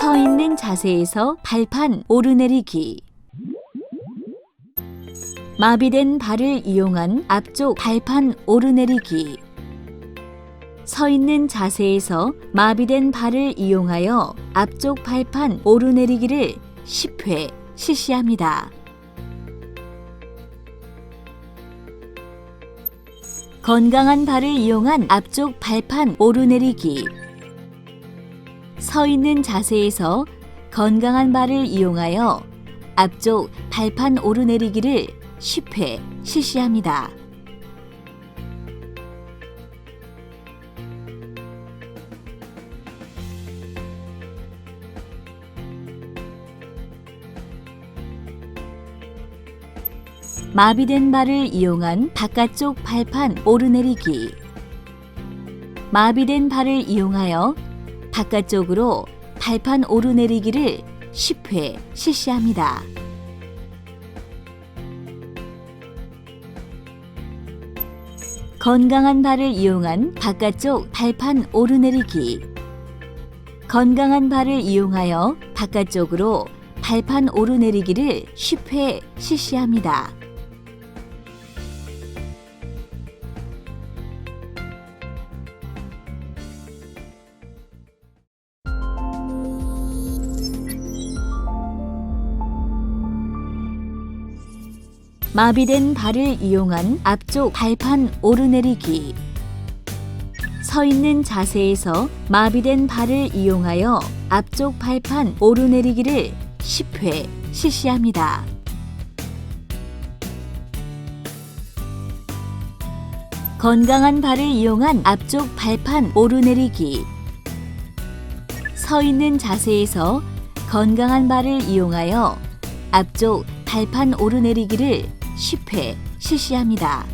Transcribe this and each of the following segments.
서 있는 자세에서 발판 오르내리기. 마비된 발을 이용한 앞쪽 발판 오르내리기. 서 있는 자세에서 마비된 발을 이용하여 앞쪽 발판 오르내리기를 10회 실시합니다. 건강한 발을 이용한 앞쪽 발판 오르내리기. 서 있는 자세에서 건강한 발을 이용하여 앞쪽 발판 오르내리기를 10회 실시합니다. 마비된 발을 이용한 바깥쪽 발판 오르내리기. 마비된 발을 이용하여 바깥쪽으로 발판 오르내리기를 10회 실시합니다. 건강한 발을 이용한 바깥쪽 발판 오르내리기. 건강한 발을 이용하여 바깥쪽으로 발판 오르내리기를 10회 실시합니다. 마비된 발을 이용한 앞쪽 발판 오르내리기. 서 있는 자세에서 마비된 발을 이용하여 앞쪽 발판 오르내리기를 10회 실시합니다. 건강한 발을 이용한 앞쪽 발판 오르내리기. 서 있는 자세에서 건강한 발을 이용하여 앞쪽 발판 오르내리기를 10회 실시합니다.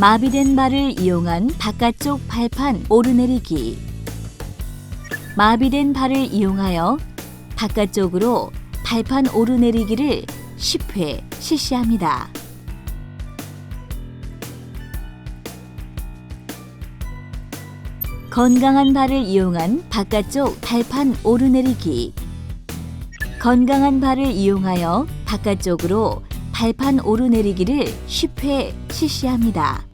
마비된 발을 이용한 바깥쪽 발판 오르내리기. 마비된 발을 이용하여 바깥쪽으로 발판 오르내리기를 10회 실시합니다. 건강한 발을 이용한 바깥쪽 발판 오르내리기. 건강한 발을 이용하여 바깥쪽으로 발판 오르내리기를 10회 실시합니다.